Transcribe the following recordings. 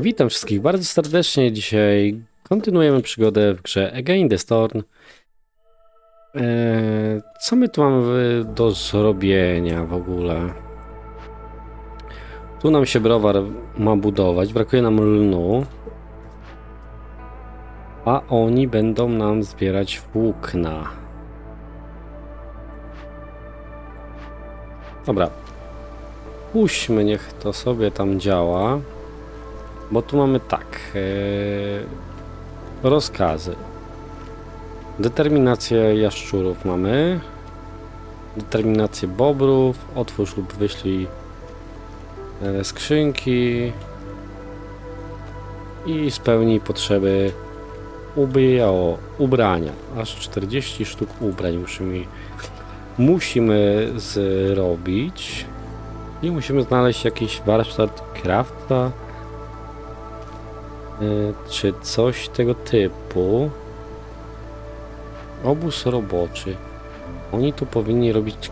Witam wszystkich bardzo serdecznie. Dzisiaj kontynuujemy przygodę w grze Again the Storm. Eee, co my tu mamy do zrobienia w ogóle? Tu nam się browar ma budować, brakuje nam lnu. A oni będą nam zbierać włókna. Dobra. Puśćmy, niech to sobie tam działa. Bo tu mamy tak. e, rozkazy. Determinację jaszczurów mamy. Determinację bobrów. Otwórz lub wyślij e, skrzynki. I spełnij potrzeby ubrania. Aż 40 sztuk ubrań musimy, musimy zrobić. I musimy znaleźć jakiś warsztat crafta. Y, czy coś tego typu. Obóz roboczy. Oni tu powinni robić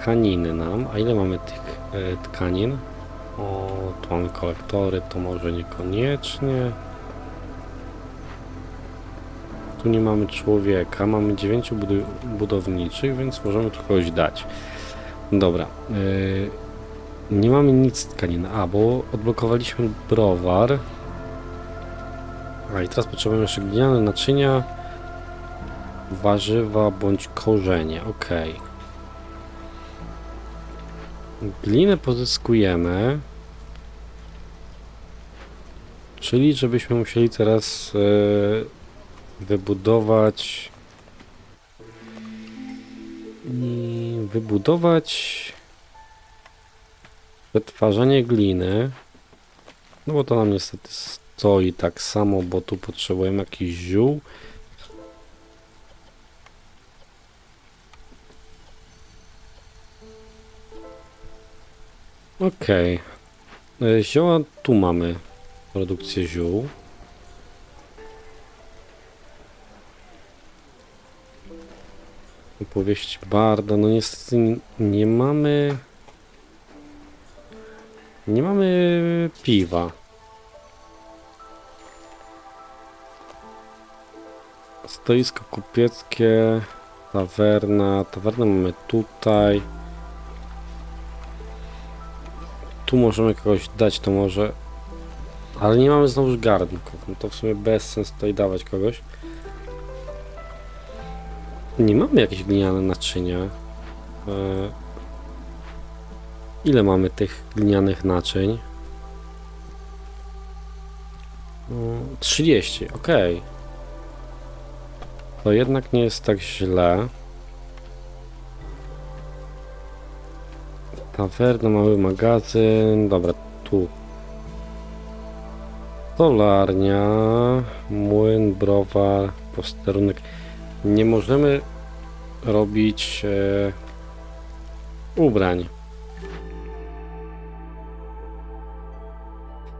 tkaniny nam. A ile mamy tych e, tkanin? O, tu mamy kolektory, to może niekoniecznie. Tu nie mamy człowieka, mamy dziewięciu budu- budowniczych, więc możemy tu kogoś dać. Dobra. y, nie mamy nic tkanin. A, bo odblokowaliśmy browar. A i teraz potrzebujemy jeszcze gliniane naczynia, warzywa bądź korzenie. Ok. Glinę pozyskujemy. Czyli żebyśmy musieli teraz e, wybudować i wybudować przetwarzanie gliny. No bo to nam niestety stoi tak samo, bo tu potrzebujemy jakiś ziół. Okej. Okay. Zioła tu mamy produkcję ziół. Opowieść Barda. No niestety nie mamy... Nie mamy piwa. Stoisko kupieckie, tawerna, tawernę mamy tutaj. Tu możemy kogoś dać, to może... Ale nie mamy znowu garnków, no to w sumie bez sensu tutaj dawać kogoś. Nie mamy jakieś gliniane naczynia. E... Ile mamy tych glinianych naczyń? No, 30, okej. To jednak nie jest tak źle. Tawerna, mały magazyn. Dobra, tu. Stolarnia, młyn, browar, posterunek. Nie możemy robić e, ubrań.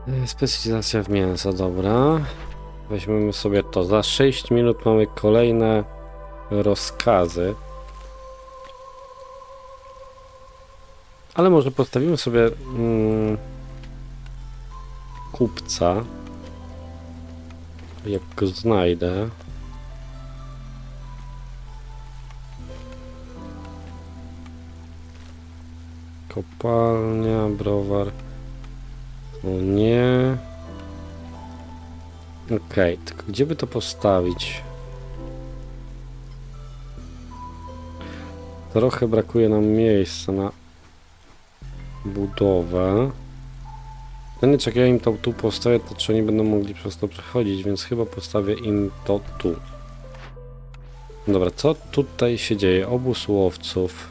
E, Specjalizacja w mięso, dobra. Weźmiemy sobie to. Za 6 minut mamy kolejne rozkazy. Ale może postawimy sobie mm, kupca. Jak go znajdę. Kopalnia, browar. O nie. Okej, tylko gdzie by to postawić? Trochę brakuje nam miejsca na budowę. No nie, jak ja im to tu postawię, to czy oni będą mogli przez to przechodzić, więc chyba postawię im to tu. Dobra, co tutaj się dzieje? Obóz łowców.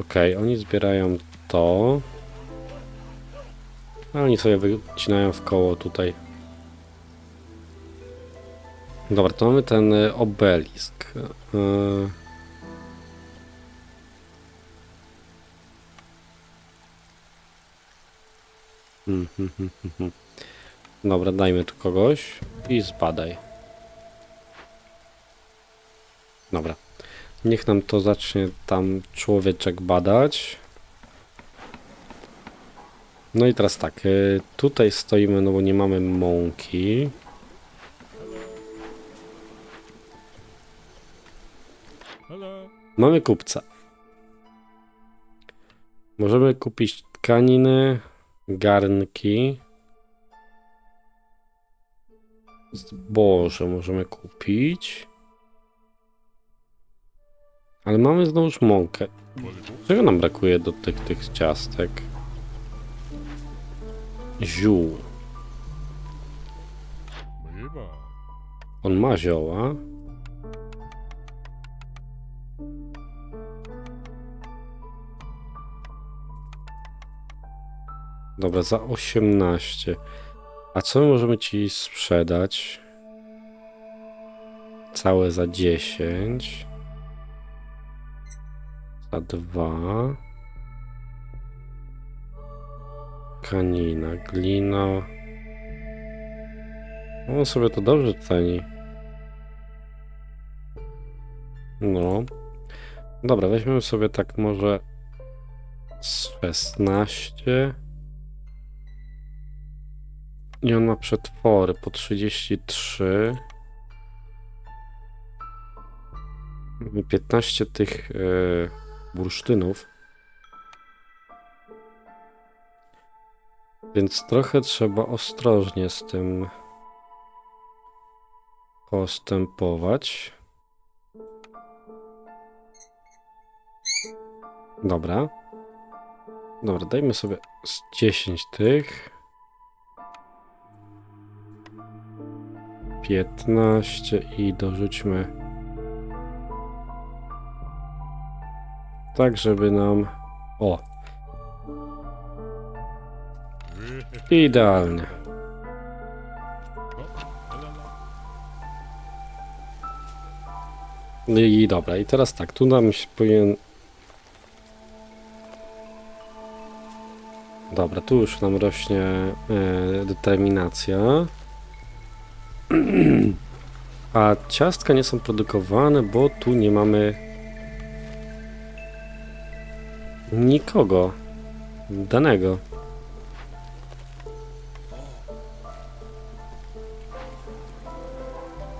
Okej, oni zbierają to. A oni sobie wycinają w koło tutaj. Dobra, to mamy ten y, obelisk. Y, Hmm, hmm, hmm. Dobra, dajmy tu kogoś i zbadaj. Dobra. Niech nam to zacznie tam człowieczek badać. No i teraz tak, y, tutaj stoimy, no bo nie mamy mąki. Mamy kupca. Możemy kupić tkaniny, garnki. Zboże możemy kupić. Ale mamy znowuż mąkę. Czego nam brakuje do tych, tych ciastek? Ziół. On ma zioła. Dobra, za 18. A co my możemy ci sprzedać? Całe za 10. Za 2. Kanina, glina. On sobie to dobrze ceni. No. Dobra, weźmiemy sobie tak może z 16. I on ma przetwory po 33. Mamy 15 tych e, bursztynów. Więc trochę trzeba ostrożnie z tym postępować. Dobra. Dobra, dajmy sobie z 10 tych. 15 i dorzućmy tak, żeby nam o idealnie. No I dobra, i teraz tak, tu nam się powinien. Dobra, tu już nam rośnie e, determinacja. A ciastka nie są produkowane, bo tu nie mamy nikogo danego.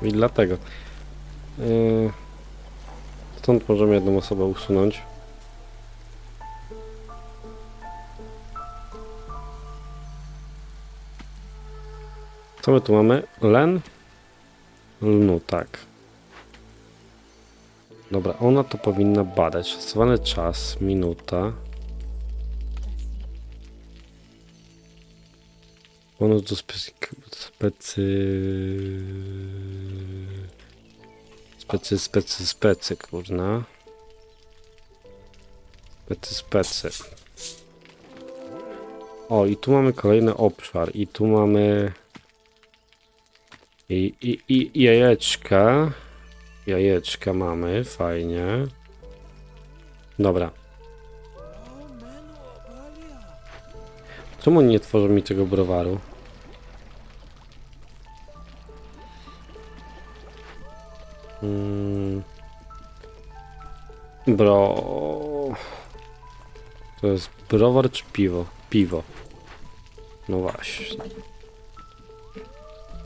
I dlatego. Yy, stąd możemy jedną osobę usunąć. Co my tu mamy? Len? Lnu, tak. Dobra, ona to powinna badać. Szacowany czas, minuta. Bonus do specy... specy... Specy, specy, specy, kurna. Specy, specy. O, i tu mamy kolejny obszar. I tu mamy... I, i, i jajeczka. Jajeczka mamy, fajnie. Dobra. Czemu nie tworzą mi tego browaru? Mm. Bro. To jest browar czy piwo? Piwo. No właśnie.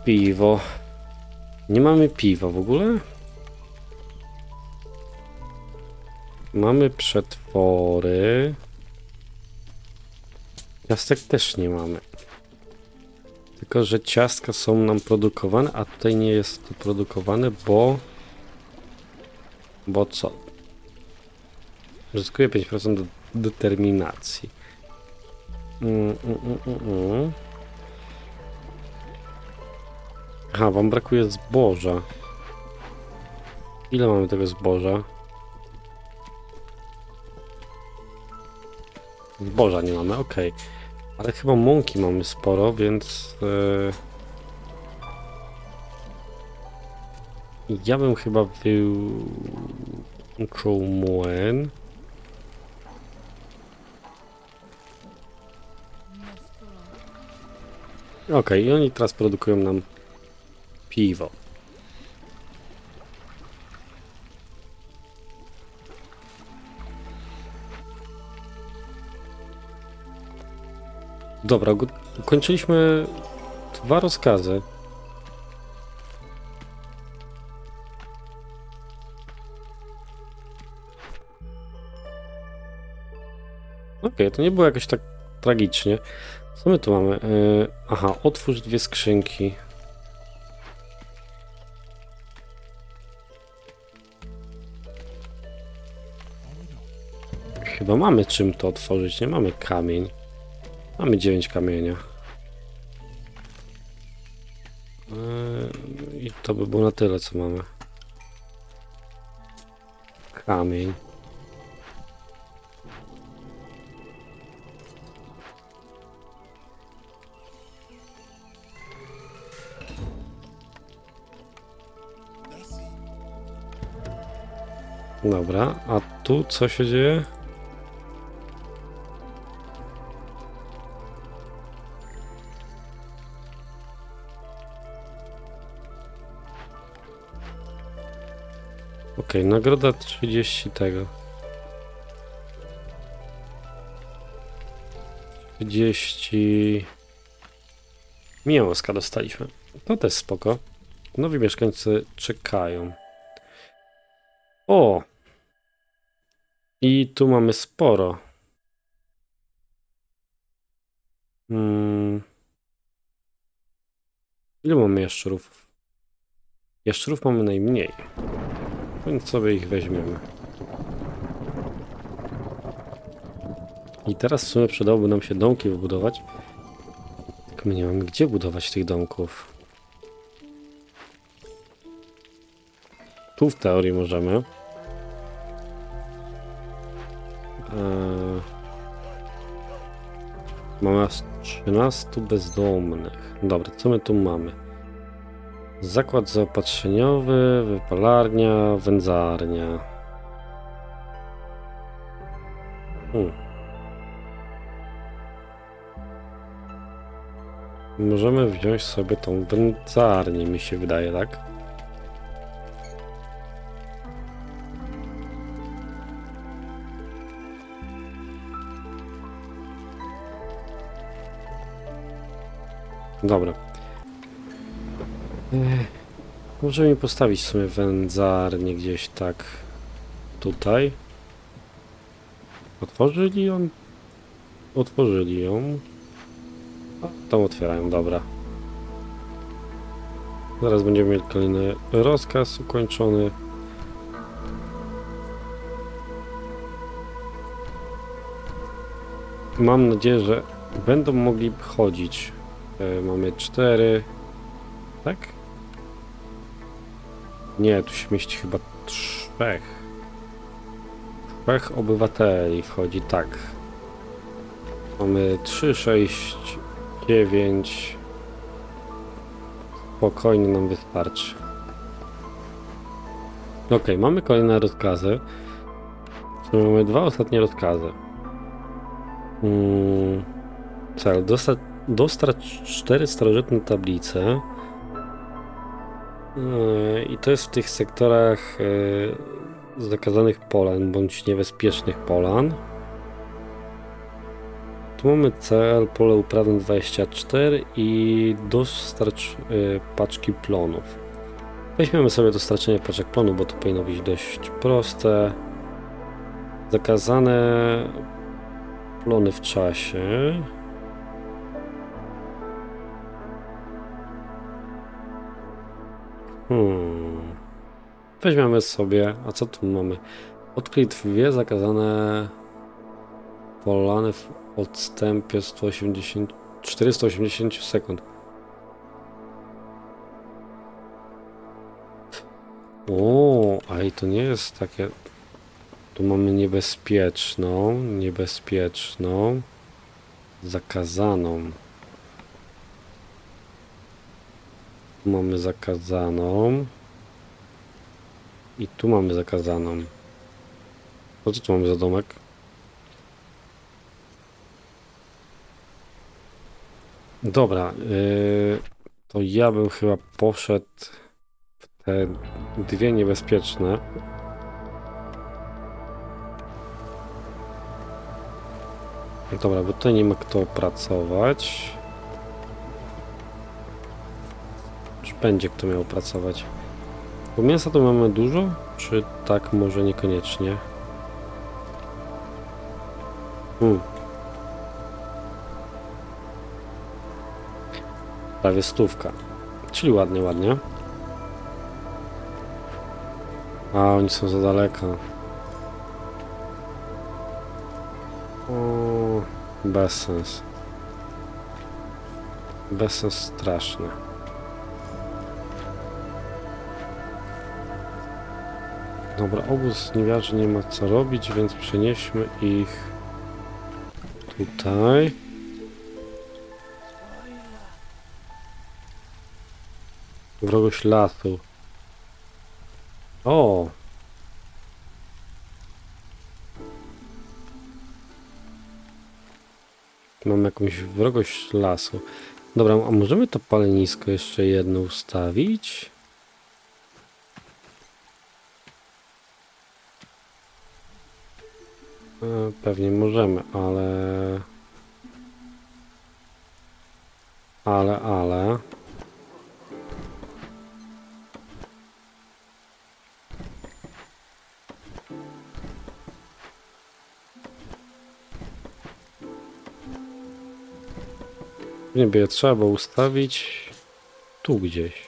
Piwo. Nie mamy piwa w ogóle? Mamy przetwory. Ciastek też nie mamy. Tylko, że ciastka są nam produkowane, a tutaj nie jest to produkowane, bo... Bo co? Zyskuje 5% do determinacji. Mm, mm, mm, mm, Aha, wam brakuje zboża. Ile mamy tego zboża? Zboża nie mamy, okej. Ale chyba mąki mamy sporo, więc... Yy... Ja bym chyba wyłączył młyn. Okej, i oni teraz produkują nam piwo. Dobra, ukończyliśmy dwa rozkazy. Okej, to nie było jakoś tak tragicznie. Co my tu mamy? Yy, aha, otwórz dwie skrzynki. Chyba mamy czym to otworzyć, nie mamy kamień. Mamy 9 kamienia. Yy, I to by było na tyle, co mamy. Kamień. Dobra, a tu co się dzieje? Okej, nagroda 30 tego. 30 mięska dostaliśmy. To też spoko. Nowi mieszkańcy czekają. O! I tu mamy sporo. Hmm. Ile mamy jaszczurów? Jaszczurów mamy najmniej. Więc sobie ich weźmiemy. I teraz w sumie przydałoby nam się domki wybudować. Tylko my nie mamy gdzie budować tych domków. Tu w teorii możemy. Eee, mamy aż 13 bezdomnych. Dobra, co my tu mamy? Zakład zaopatrzeniowy, wypalarnia, wędzarnia. Hmm. Możemy wziąć sobie tą wędzarnię, mi się wydaje, tak? Dobra. Ech, Możemy postawić w sumie wędzarnię gdzieś tak tutaj. Otworzyli ją? Otworzyli ją. A, tam otwierają, dobra. Zaraz będziemy mieli kolejny rozkaz ukończony. Mam nadzieję, że będą mogli chodzić. E, mamy cztery. Tak? Nie, tu się mieści chyba trzech. Trzech obywateli wchodzi, tak. Mamy 3, 6, 9. Spokojnie nam wystarczy. Ok, mamy kolejne rozkazy. Mamy dwa ostatnie rozkazy. Mm, cel. Dostać, dostać cztery starożytne tablice. Yy, I to jest w tych sektorach yy, zakazanych polan bądź niebezpiecznych polan. Tu mamy cel pole uprawne 24 i dostarcz yy, paczki plonów. Weźmiemy sobie dostarczenie paczek plonu, bo to powinno być dość proste. Zakazane plony w czasie. Hmm. Weźmiemy sobie, a co tu mamy? Odkryj dwie zakazane polany w odstępie 180, 480 sekund. O, a i to nie jest takie. Tu mamy niebezpieczną, niebezpieczną, zakazaną. Tu mamy zakazaną. I tu mamy zakazaną. Co tu mamy za domek? Dobra, yy, to ja bym chyba poszedł w te dwie niebezpieczne. Dobra, bo tutaj nie ma kto pracować. Będzie kto miał pracować? Bo mięsa tu mamy dużo, czy tak może niekoniecznie? Hmm. Prawie stówka. Czyli ładnie, ładnie. A, oni są za daleko. O, bez sens. Bez sens straszny. Dobra, obóz niewiarzy nie ma co robić, więc przenieśmy ich tutaj. Wrogość lasu. O! Mam jakąś wrogość lasu. Dobra, a możemy to palenisko jeszcze jedno ustawić? Pewnie możemy, ale... Ale, ale... Nie je trzeba było ustawić tu gdzieś.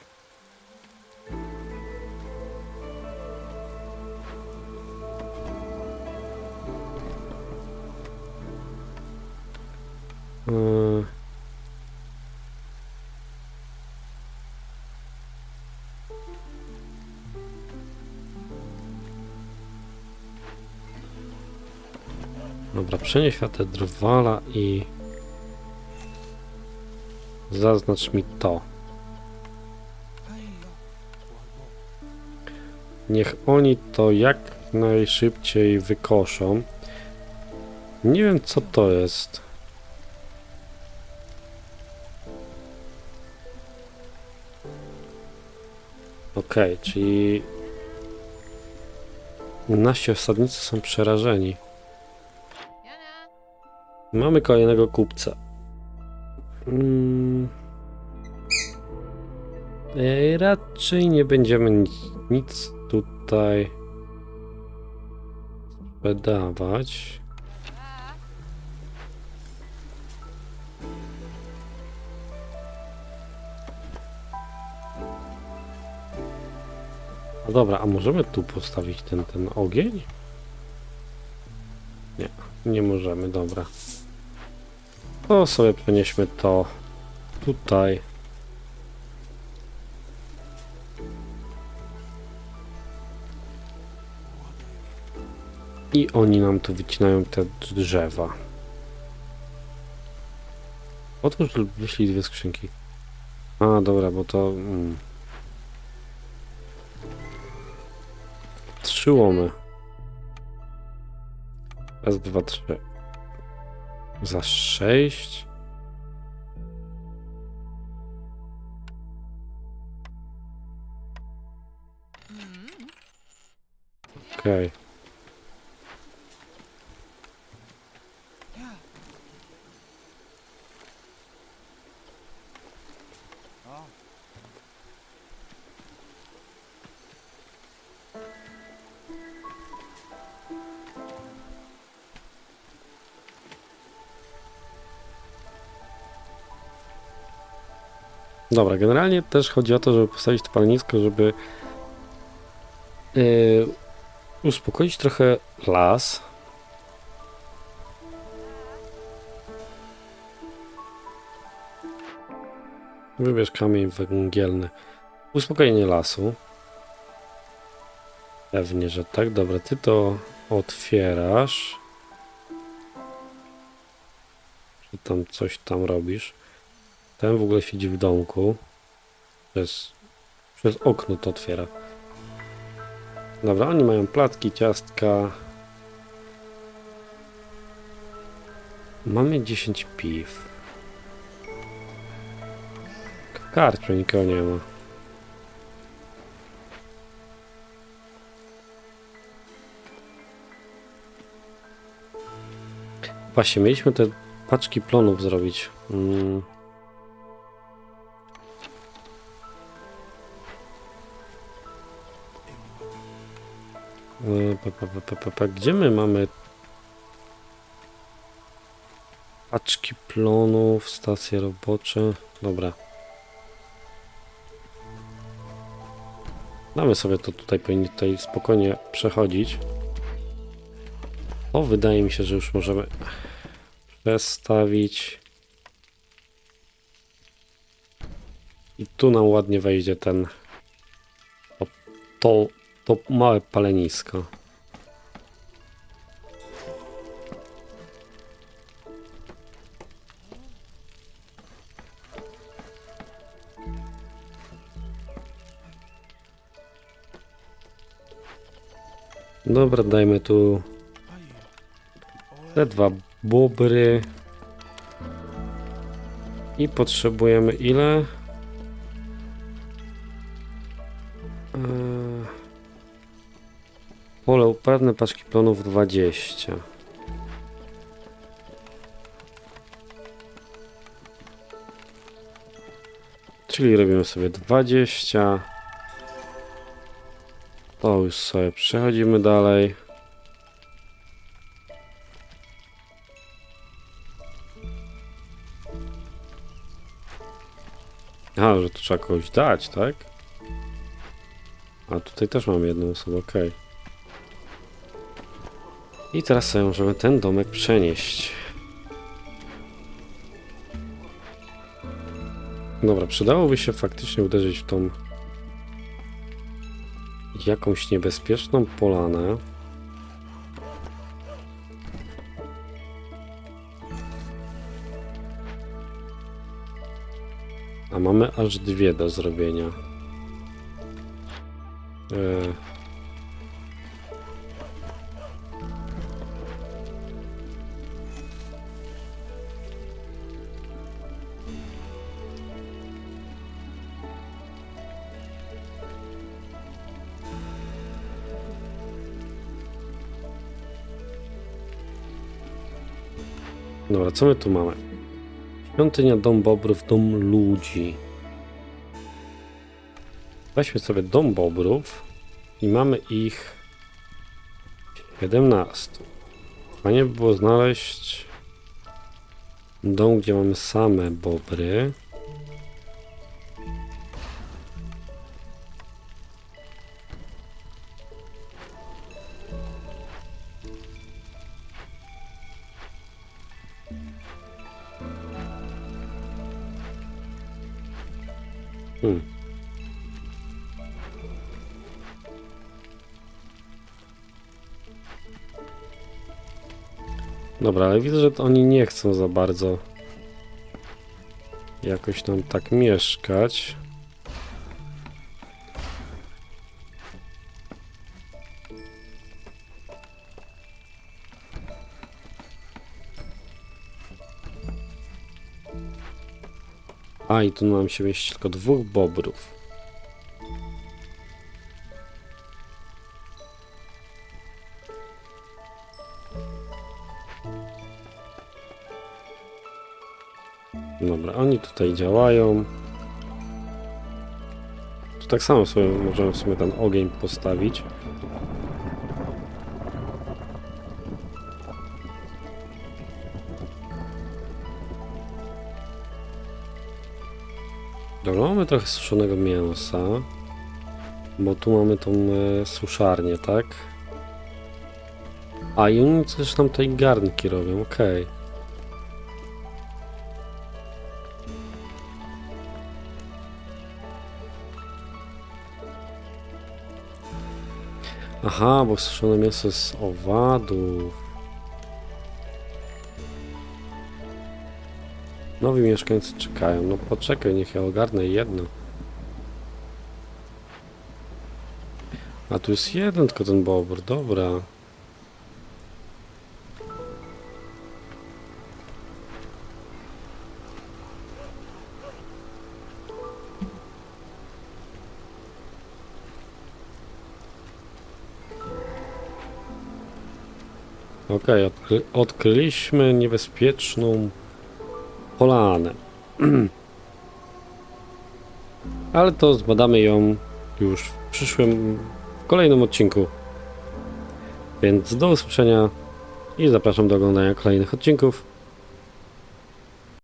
Yy. Dobra, przenieś te drwala i zaznacz mi to. Niech oni to jak najszybciej wykoszą. Nie wiem co to jest. Okej, czyli nasi osadnicy są przerażeni. Mamy kolejnego kupca. Mm. Ej, raczej nie będziemy nic, nic tutaj sprzedawać. No dobra, a możemy tu postawić ten, ten ogień? Nie, nie możemy, dobra. To sobie przenieśmy to tutaj. I oni nam tu wycinają te drzewa. Otwórz lub wyślij dwie skrzynki. A, dobra, bo to... Mm. Trzy łomy. Raz, dwa, trzy. Za sześć. Okej. Dobra, generalnie też chodzi o to, żeby postawić to palenisko, żeby yy, uspokoić trochę las. Wybierz kamień węgielny. Uspokojenie lasu. Pewnie, że tak. Dobra, ty to otwierasz. Czy tam coś tam robisz? Ten w ogóle siedzi w domku. Przez, przez okno to otwiera. Dobra, oni mają placki, ciastka. Mamy 10 piw. W karczmie nikogo nie ma. Właśnie, mieliśmy te paczki plonów zrobić. Mm. Gdzie my mamy paczki plonów, stacje robocze? Dobra. Damy sobie to tutaj, powinni tutaj spokojnie przechodzić. O, wydaje mi się, że już możemy przestawić. I tu nam ładnie wejdzie ten to, to małe palenisko. Dobra, dajmy tu te dwa bobry. I potrzebujemy ile? Pewne paczki plonów 20. Czyli robimy sobie 20. To już sobie przechodzimy dalej. A, że to trzeba kogoś dać, tak? A tutaj też mam jedną osobę, ok. I teraz sobie możemy ten domek przenieść. Dobra, przydałoby się faktycznie uderzyć w tą jakąś niebezpieczną polanę. A mamy aż dwie do zrobienia. E... Dobra, co my tu mamy? Świątynia, dom bobrów, dom ludzi. Weźmy sobie dom bobrów i mamy ich 17. Fajnie by było znaleźć dom, gdzie mamy same bobry. Hmm. Dobra, ale widzę, że oni nie chcą za bardzo jakoś tam tak mieszkać. I tu nam się mieści tylko dwóch bobrów. Dobra, oni tutaj działają. Tu tak samo sobie możemy w sumie ten ogień postawić. Trochę suszonego mięsa. Bo tu mamy tą e, suszarnię, tak? A i oni też tam tej garnki robią, okej. Aha, bo suszone mięso z owadów. Nowi mieszkańcy czekają. No poczekaj, niech ja ogarnę jedno. A tu jest jeden tylko ten bobr, dobra. Okej, odkry odkryliśmy niebezpieczną polanę. Ale to zbadamy ją już w przyszłym, w kolejnym odcinku. Więc do usłyszenia i zapraszam do oglądania kolejnych odcinków.